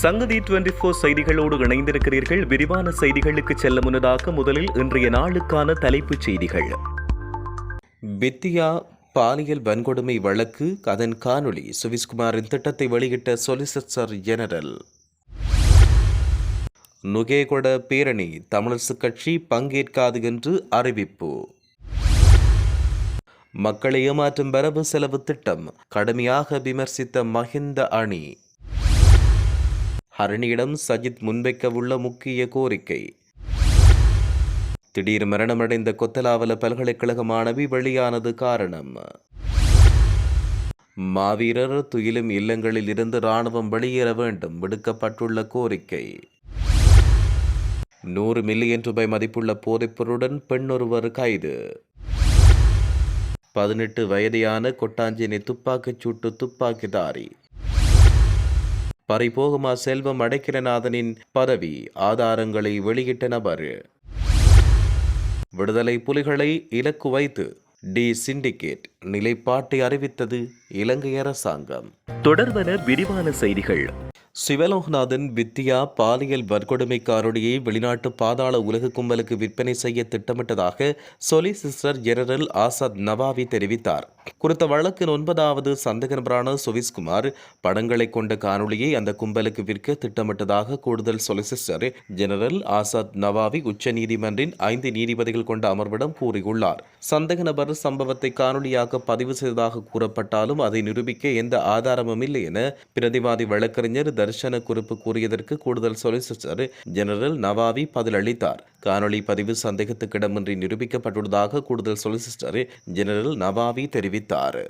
சங்கதி twenty four செய்திகளோடு இணைந்திருக்கிறீர்கள். விரிவான செய்திகளுக்கு செல்ல முன்னதாக முதலில் இன்றைய நாளுக்கான தலைப்புச் செய்திகள். வித்தியா பாலியல் வன்கொடுமை வழக்கு அதன் காணொளி சுவிஸ்குமாரின் திட்டத்தை வெளியிட்ட சொலிசிட்டர் ஜெனரல் நுகேகொட பேரணி தமிழரசு கட்சி பங்கேற்காது என்று அறிவிப்பு. மக்களை ஏமாற்றும் வரவு செலவு திட்டம் கடுமையாக விமர்சித்த மஹிந்த அணி. ஹரணியிடம் சஜித் முன்வைக்கவுள்ள முக்கிய கோரிக்கை. திடீர் மரணமடைந்த கொத்தலாவல பல்கலைக்கழக மாணவி வெளியானது காரணம். மாவீரர் துயிலும் இல்லங்களில் இருந்து ராணுவம் வெளியேற வேண்டும் விடுக்கப்பட்டுள்ள கோரிக்கை. நூறு மில்லியன் ரூபாய் மதிப்புள்ள போதைப்பொருளுடன் பெண்ணொருவர் கைது. பதினெட்டு வயதையான கொட்டாஞ்சினை துப்பாக்கிச் சூட்டு துப்பாக்கிதாரி. பறிபோகுமா செல்வம் அடைக்கலநாதனின் பதவி? ஆதாரங்களை வெளியிட்ட நபர். விடுதலை புலிகளை இலக்கு வைத்து டி சிண்டிகேட் நிலைப்பாட்டை அறிவித்தது இலங்கை அரசாங்கம். தொடர்வன விரிவான செய்திகள். சிவலோகநாதன் வித்யா பாலியல் வன்கொடுமை காரொடியை வெளிநாட்டு பாதாள உலக கும்பலுக்கு விற்பனை செய்ய திட்டமிட்டதாக சொலிசிஸ்டர் ஜெனரல் ஆசாத் நவாவி தெரிவித்தார். குறித்த வழக்கின் ஒன்பதாவது சந்தேக நபரான சுவிஸ்குமார் படங்களை கொண்ட காணொளியை அந்த கும்பலுக்கு விற்க திட்டமிட்டதாக கூடுதல் சொலிசிஸ்டர் ஜெனரல் ஆசாத் நவாவி உச்சநீதிமன்றின் ஐந்து நீதிபதிகள் கொண்ட அமர்விடம் கூறியுள்ளார். சந்தக நபர் சம்பவத்தை காணொலியாக பதிவு செய்ததாக கூறப்பட்டாலும் அதை நிரூபிக்க எந்த ஆதாரமும் இல்லை என பிரதிவாதி வழக்கறிஞர் தர்ஷன குறிப்பு கூறியதற்கு கூடுதல் சொலிசிஸ்டர் ஜெனரல் நவாவி பதிலளித்தார். காணொளி பதிவு சந்தேகத்துக்கிடமின்றி நிரூபிக்கப்பட்டுள்ளதாக கூடுதல் சொலிசிஸ்டர் ஜெனரல் நவாவி தெரிவித்தார்.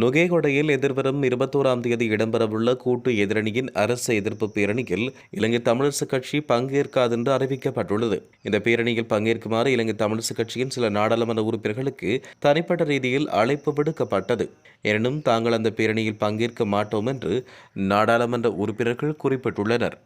நுகேகொடையில் எதிர்வரும் இருபத்தோராம் தேதி இடம்பெறவுள்ள கூட்டு எதிரணியின் அரசு எதிர்ப்பு பேரணியில் இலங்கை தமிழரசு கட்சி பங்கேற்காது என்று அறிவிக்கப்பட்டுள்ளது. இந்த பேரணியில் பங்கேற்குமாறு இலங்கை தமிழரசு கட்சியின் சில நாடாளுமன்ற உறுப்பினர்களுக்கு தனிப்பட்ட ரீதியில் அழைப்பு விடுக்கப்பட்டது. எனினும் தாங்கள் அந்த பேரணியில் பங்கேற்க மாட்டோம் என்று நாடாளுமன்ற உறுப்பினர்கள் குறிப்பிட்டுள்ளனர்.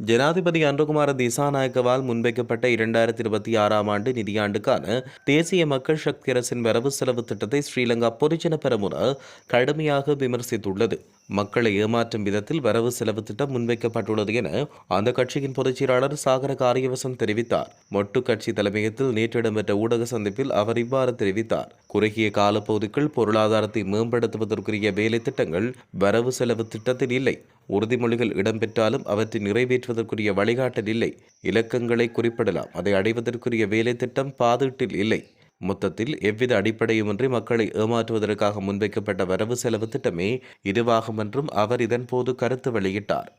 ஜனாதிபதி அன்றகுமார திசாநாயக்கவால் முன்வைக்கப்பட்ட இரண்டாயிரத்தி இருபத்தி ஆறாம் ஆண்டு நிதியாண்டுக்கான தேசிய மக்கள் சக்தி அரசின் வரவு செலவு திட்டத்தை ஸ்ரீலங்கா பொதுஜன பெரமுன கடுமையாக விமர்சித்துள்ளது. மக்களை ஏமாற்றும் விதத்தில் வரவு செலவு திட்டம் முன்வைக்கப்பட்டுள்ளது என அந்த கட்சியின் பொதுச் செயலாளர் சாகர காரியவசம் தெரிவித்தார். மொட்டு கட்சி தலைமையகத்தில் நேற்று இடம்பெற்ற ஊடக சந்திப்பில் அவர் இவ்வாறு தெரிவித்தார். குறுகிய காலப்பகுதிக்குள் பொருளாதாரத்தை மேம்படுத்துவதற்குரிய வேலை திட்டங்கள் வரவு செலவு திட்டத்தில் இல்லை. உறுதிமொழிகள் இடம்பெற்றாலும் அவற்றை நிறைவேற்றுவதற்குரிய வழிகாட்டல் இல்லை. இலக்கங்களை குறிப்பிடலாம். அதை அடைவதற்குரிய வேலை திட்டம் பாதீட்டில் இல்லை. மொத்தத்தில் எவ்வித அடிப்படையுமின்றி மக்களை ஏமாற்றுவதற்காக முன்வைக்கப்பட்ட வரவு செலவு திட்டமே இதுவாகும் என்றும் அவர் இதன்போது கருத்து வெளியிட்டார்.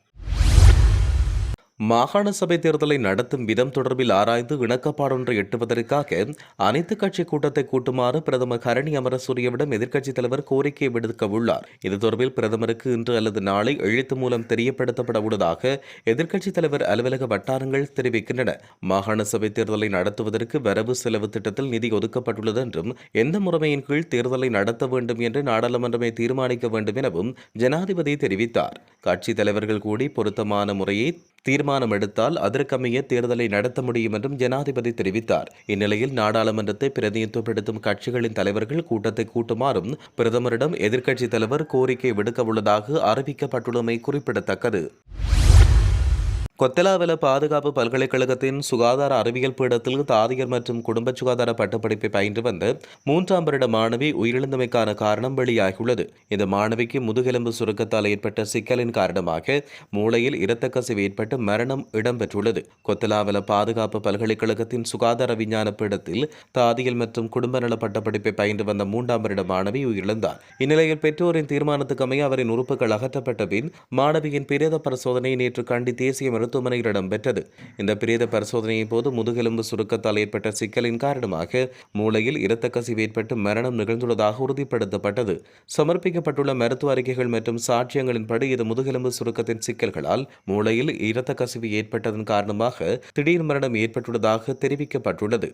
மாகாண சபை தேர்தலை நடத்தும் விதம் தொடர்பில் ஆராய்ந்து இணக்கப்பாடொன்றை எட்டுவதற்காக அனைத்து கட்சி கூட்டத்தை கூட்டுமாறு பிரதமர் கரணி அமரசூரியவிடம் எதிர்க்கட்சித் தலைவர் கோரிக்கை விடுக்க உள்ளார். இது தொடர்பில் பிரதமருக்கு இன்று அல்லது நாளை எழுத்து மூலம் தெரியப்படுத்தப்பட உள்ளதாக எதிர்க்கட்சித் தலைவர் அலுவலக வட்டாரங்கள் தெரிவிக்கின்றன. மாகாண சபை தேர்தலை நடத்துவதற்கு வரவு செலவு திட்டத்தில் நிதி ஒதுக்கப்பட்டுள்ளது என்றும் எந்த முறைமையின் கீழ் தேர்தலை நடத்த வேண்டும் என்று நாடாளுமன்றமே தீர்மானிக்க வேண்டும் எனவும் ஜனாதிபதி தெரிவித்தார். கட்சித் தலைவர்கள் கூடி பொருத்தமான முறையை தீர்மானம் எடுத்தால் அதற்கமைய தேர்தலை நடத்த முடியும் என்றும் ஜனாதிபதி தெரிவித்தார். இந்நிலையில் நாடாளுமன்றத்தை பிரதிநிதித்துவப்படுத்தும் கட்சிகளின் தலைவர்கள் கூட்டத்தை கூட்டுமாறும் பிரதமரிடம் எதிர்க்கட்சித் தலைவர் கோரிக்கை விடுக்க உள்ளதாக அறிவிக்கப்பட்டுள்ளமை குறிப்பிடத்தக்கது. கொத்தலாவல பாதுகாப்பு பல்கலைக்கழகத்தின் சுகாதார அறிவியல் பீடத்தில் தாதியர் மற்றும் குடும்ப சுகாதார பட்டப்படிப்பை பயின்று வந்த மூன்றாம் வருட மாணவி உயிரிழந்தமைக்கான காரணம் வெளியாகியுள்ளது. இந்த மாணவிக்கு முதுகெலும்பு சுருக்கத்தால் ஏற்பட்ட சிக்கலின் காரணமாக மூளையில் இரத்த கசிவு ஏற்பட்டு மரணம் இடம்பெற்றுள்ளது. கொத்தலாவல பாதுகாப்பு பல்கலைக்கழகத்தின் சுகாதார விஞ்ஞான பீடத்தில் தாதியல் மற்றும் குடும்ப நல பட்டப்படிப்பை பயின்று வந்த மூன்றாம் வருட மாணவி உயிரிழந்தார். இந்நிலையில் பெற்றோரின் தீர்மானத்துக்கு அமைய அவரின் உறுப்புகள் அகற்றப்பட்ட பின் மாணவியின் பிரேத பரிசோதனை நேற்று கண்டி தேசிய மருத்துவமனையில் இடம்பெற்றது இந்த பிரேத பரிசோதனையின் போது முதுகெலும்பு சுருக்கத்தால் ஏற்பட்ட சிக்கலின் காரணமாக மூளையில் இரத்த கசிவு ஏற்பட்டு மரணம் நிகழ்ந்துள்ளதாக உறுதிப்படுத்தப்பட்டது. சமர்ப்பிக்கப்பட்டுள்ள மருத்துவ அறிக்கைகள் மற்றும் சாட்சியங்களின்படி இது முதுகெலும்பு சுருக்கத்தின் சிக்கல்களால் மூளையில் இரத்த கசிவு ஏற்பட்டதன் காரணமாக திடீர் மரணம் ஏற்பட்டுள்ளதாக தெரிவிக்கப்பட்டுள்ளது.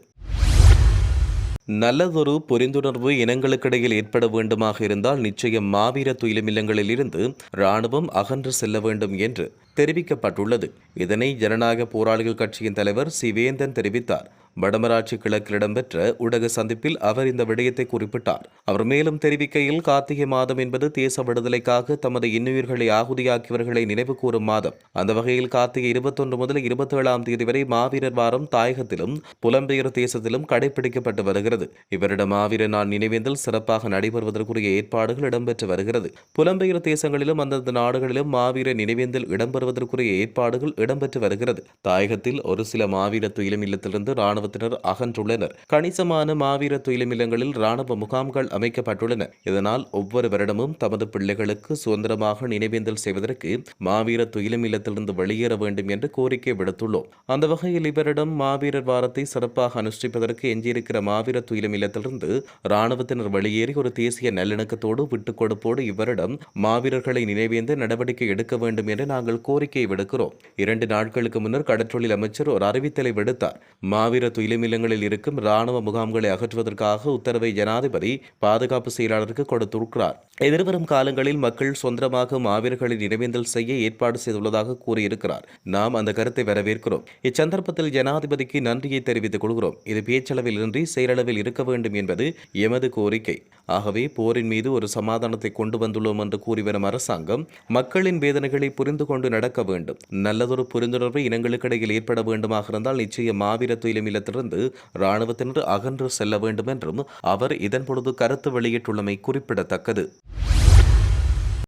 நல்லதொரு புரிந்துணர்வு இனங்களுக்கிடையில் ஏற்பட வேண்டுமாக இருந்தால் நிச்சயம் மாவீர துயிலுமில்லங்களில் இருந்து இராணுவம் அகன்று செல்ல வேண்டும் என்று தெரிவிக்கப்பட்டுள்ளது. இதனை ஜனநாயக போராளிகள் கட்சியின் தலைவர் சிவேந்தன் தெரிவித்தார். வடமராட்சி கிழக்கில் இடம்பெற்ற ஊடக சந்திப்பில் அவர் இந்த விடயத்தை குறிப்பிட்டார். அவர் மேலும் தெரிவிக்கையில் கார்த்திகை மாதம் என்பது தேச விடுதலைக்காக தமது இன்னுயிர்களை ஆகுதியாக்கியவர்களை நினைவு கூறும் மாதம். அந்த வகையில் கார்த்திகை இருபத்தொன்று முதல் இருபத்தி ஏழாம் தேதி வரை மாவீரர் வாரம் தாயகத்திலும் புலம்பெயர் தேசத்திலும் கடைபிடிக்கப்பட்டு வருகிறது. இவரிடம் மாவீரர் நான் நினைவேந்தல் சிறப்பாக நடைபெறுவதற்குரிய ஏற்பாடுகள் இடம்பெற்று வருகிறது. புலம்பெயர் தேசங்களிலும் அந்தந்த நாடுகளிலும் மாவீர நினைவேந்தல் இடம்பெறுவதற்குரிய ஏற்பாடுகள் இடம்பெற்று வருகிறது. தாயகத்தில் ஒரு சில மாவீர துயிலும் இல்லத்திலிருந்து ராணுவ ராணுவத்தினர் அகன்றுள்ளனர். கணிசமான மாவீர துயிலும் ராணுவ முகாம்கள் அமைக்கப்பட்டுள்ளன. இதனால் ஒவ்வொரு வருடமும் தமது பிள்ளைகளுக்கு சுதந்திரமாக நினைவேந்தல் செய்வதற்கு மாவீர துயிலும் வெளியேற வேண்டும் என்று கோரிக்கை விடுத்துள்ளோம். அந்த வகையில் இவரிடம் மாவீரர் வாரத்தை சிறப்பாக அனுஷ்டிப்பதற்கு எஞ்சியிருக்கிற மாவீர துயிலும் ராணுவத்தினர் வெளியேறி ஒரு தேசிய நல்லிணக்கத்தோடு விட்டுக் கொடுப்போடு இவரிடம் மாவீரர்களை நினைவேந்த நடவடிக்கை எடுக்க வேண்டும் என்று நாங்கள் கோரிக்கை விடுக்கிறோம். இரண்டு நாட்களுக்கு முன்னர் கடற்றொழில் அமைச்சர் ஒரு அறிவித்தலை விடுத்தார். மாவீர துயிலுமில்லங்களில் இருக்கும் ராணுவ முகாம்களை அகற்றுவதற்காக உத்தரவை ஜனாதிபதி பாதுகாப்பு செயலாளருக்கு கொடுத்திருக்கிறார். எதிர்வரும் காலங்களில் மக்கள் சொந்தமாக மாவீரர்களை நினைவேந்தல் செய்ய ஏற்பாடு செய்துள்ளதாக கூறியிருக்கிறார். நாம் அந்த கருத்தை வரவேற்கிறோம். இச்சந்தர்ப்பத்தில் ஜனாதிபதிக்கு நன்றியை தெரிவித்துக் கொள்கிறோம். இது பேச்சளவில் இன்றி செயலளவில் இருக்க வேண்டும் என்பது எமது கோரிக்கை. ஆகவே போரின் மீது ஒரு சமாதானத்தை கொண்டு வந்துள்ளோம் என்று கூறி வரும் அரசாங்கம் மக்களின் வேதனைகளை புரிந்து கொண்டு நடக்க வேண்டும். நல்லதொரு புரிந்துணர்வு இனங்களுக்கிடையில் ஏற்பட வேண்டுமாக இருந்தால் நிச்சயம் மாவீர துயிலமில்ல இடத்திலிருந்து இராணுவத்தினர் அகன்று செல்ல வேண்டும் என்றும் அவர் இதன்பொழுது கருத்து வெளியிட்டுள்ளமை குறிப்பிடத்தக்கது.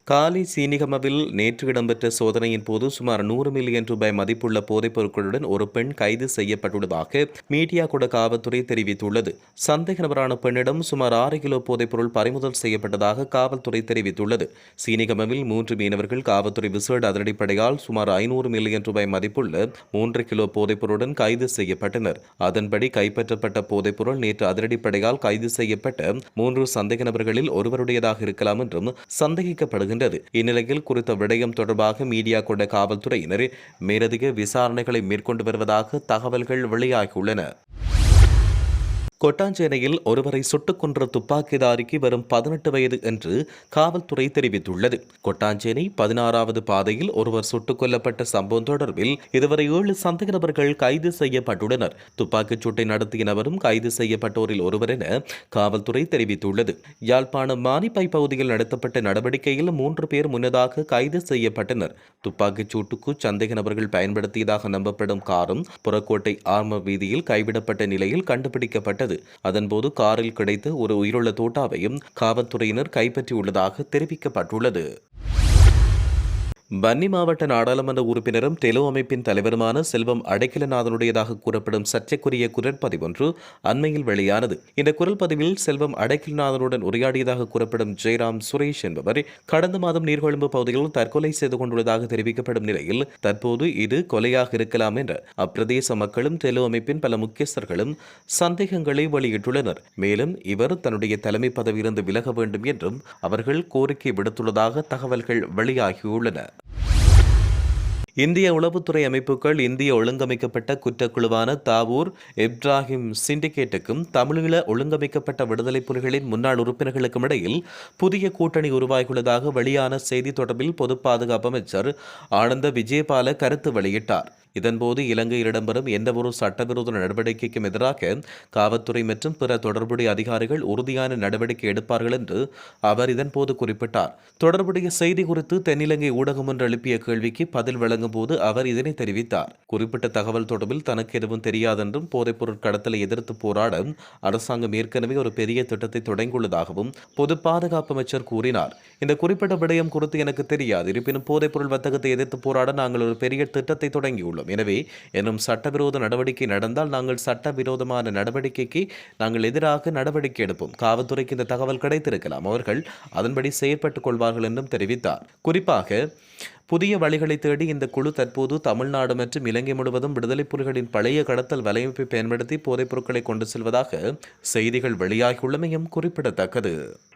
காலி சீனிகமவில் நேற்று இடம்பெற்ற சோதனையின் போது சுமார் நூறு மில்லியன் ரூபாய் மதிப்புள்ள போதைப் பொருட்களுடன் ஒரு பெண் கைது செய்யப்பட்டுள்ளதாக மீடியா கூட காவல்துறை தெரிவித்துள்ளது. சந்தேக நபரான பெண்ணிடம் சுமார் ஆறு கிலோ போதைப் பொருள் பறிமுதல் செய்யப்பட்டதாக காவல்துறை தெரிவித்துள்ளது. சீனிகமவில் மூன்று மீனவர்கள் காவல்துறை விசேட அதிரடிப்படையால் சுமார் ஐநூறு மில்லியன் ரூபாய் மதிப்புள்ள மூன்று கிலோ போதைப் பொருளுடன் கைது செய்யப்பட்டனர். அதன்படி கைப்பற்றப்பட்ட போதைப் பொருள் நேற்று அதிரடிப்படையால் கைது செய்யப்பட்ட மூன்று சந்தேக நபர்களில் ஒருவருடையதாக இருக்கலாம் என்றும் சந்தேகிக்கப்படுகிறது வருகின்றது. இந்நிலையில் குறித்த விடயம் தொடர்பாக மீடியா கொண்ட காவல்துறையினர் மேலதிக விசாரணைகளை மேற்கொண்டு வருவதாக தகவல்கள் வெளியாகியுள்ளன. கொட்டாஞ்சேனையில் ஒருவரை சுட்டுக் கொன்ற துப்பாக்கிதாரிக்கு வரும் பதினெட்டு வயது என்று காவல்துறை தெரிவித்துள்ளது. கொட்டாஞ்சேனை பதினாறாவது பாதையில் ஒருவர் சுட்டுக் கொல்லப்பட்ட சம்பவம் தொடர்பில் இதுவரை ஏழு சந்தேக நபர்கள் கைது செய்யப்பட்டுள்ளனர். துப்பாக்கிச் சூட்டை நடத்திய நபரும் கைது செய்யப்பட்டோரில் ஒருவர் என காவல்துறை தெரிவித்துள்ளது. யாழ்ப்பாணம் மானிப்பை பகுதியில் நடத்தப்பட்ட நடவடிக்கையில் மூன்று பேர் முன்னதாக கைது செய்யப்பட்டனர். துப்பாக்கிச் சூட்டுக்கு சந்தேக நபர்கள் பயன்படுத்தியதாக நம்பப்படும் காரும் புறக்கோட்டை ஆர்ம வீதியில் கைவிடப்பட்ட நிலையில் கண்டுபிடிக்கப்பட்டது அதன்போது காரில் கிடைத்த ஒரு உயிருள்ள தோட்டாவையும் காவல்துறையினர் கைப்பற்றியுள்ளதாக தெரிவிக்கப்பட்டுள்ளது. பன்னி மாவட்ட நாடாளுமன்ற உறுப்பினரும் டெலோ அமைப்பின் தலைவருமான செல்வம் அடைக்கலநாதனுடையதாக கூறப்படும் சர்ச்சைக்குரிய குரற்பதிவொன்று அண்மையில் வெளியானது. இந்த குரல் பதிவில் செல்வம் அடைக்கலநாதனுடன் உரையாடியதாக கூறப்படும் ஜெயராம் சுரேஷ் என்பவர் கடந்த மாதம் நீர்கொழும்பு பகுதியில் தற்கொலை செய்து கொண்டுள்ளதாக தெரிவிக்கப்படும் நிலையில் தற்போது இது கொலையாக இருக்கலாம் என்ற அப்பிரதேச மக்களும் டெலோ அமைப்பின் பல முக்கியஸ்தர்களும் சந்தேகங்களை வெளியிட்டுள்ளனர். மேலும் இவர் தன்னுடைய தலைமை பதவியிலிருந்து விலக வேண்டும் என்றும் அவர்கள் கோரிக்கை விடுத்துள்ளதாக தகவல்கள் வெளியாகியுள்ளன. இந்திய உளவுத்துறை அமைப்புகள் இந்திய ஒழுங்கமைக்கப்பட்ட குற்றக்குழுவான தாவூர் இப்ராஹிம் சிண்டிகேட்டுக்கும் தமிழீழ ஒழுங்கமைக்கப்பட்ட விடுதலை புலிகளின் முன்னாள் உறுப்பினர்களுக்கும் இடையில் புதிய கூட்டணி உருவாகியுள்ளதாக வெளியான செய்தி தொடர்பில் பொது பாதுகாப்பு அமைச்சர் ஆனந்த விஜயபால கருத்து வெளியிட்டார். இதன்போது இலங்கையில் இடம்பெறும் எந்தவொரு சட்டவிரோத நடவடிக்கைக்கும் எதிராக காவல்துறை மற்றும் பிற தொடர்புடைய அதிகாரிகள் உறுதியான நடவடிக்கை எடுப்பார்கள் என்று அவர் இதன்போது குறிப்பிட்டார். தொடர்புடைய செய்தி குறித்து தென்னிலங்கை ஊடகம் ஒன்று எழுப்பிய கேள்விக்கு பதில் வழங்கும் போது அவர் இதனை தெரிவித்தார். குறிப்பிட்ட தகவல் தொடர்பில் தனக்கு எதுவும் தெரியாதென்றும் போதைப்பொருள் கடத்தலை எதிர்த்து போராட அரசாங்கம் ஏற்கனவே ஒரு பெரிய திட்டத்தை தொடங்கியுள்ளதாகவும் பொது பாதுகாப்பு அமைச்சர் கூறினார். இந்த குறிப்பிட்ட விடயம் குறித்து எனக்கு தெரியாது. இருப்பினும் போதைப்பொருள் வர்த்தகத்தை எதிர்த்து போராட நாங்கள் ஒரு பெரிய திட்டத்தை தொடங்கியுள்ளோம். வேண்டும். எனவே என்னும் சட்டவிரோத நடவடிக்கை நடந்தால் நாங்கள் சட்டவிரோதமான நடவடிக்கைக்கு நாங்கள் எதிராக நடவடிக்கை எடுப்போம். காவல்துறைக்கு இந்த தகவல் கிடைத்திருக்கலாம். அவர்கள் அதன்படி செயற்பட்டுக் கொள்வார்கள் என்றும் தெரிவித்தார். குறிப்பாக புதிய வழிகளை தேடி இந்த குழு தற்போது தமிழ்நாடு மற்றும் இலங்கை முழுவதும் விடுதலை புலிகளின் பழைய கடத்தல் வலையமைப்பை பயன்படுத்தி போதைப் பொருட்களை கொண்டு செல்வதாக செய்திகள் வெளியாகியுள்ளமையும் குறிப்பிடத்தக்கது.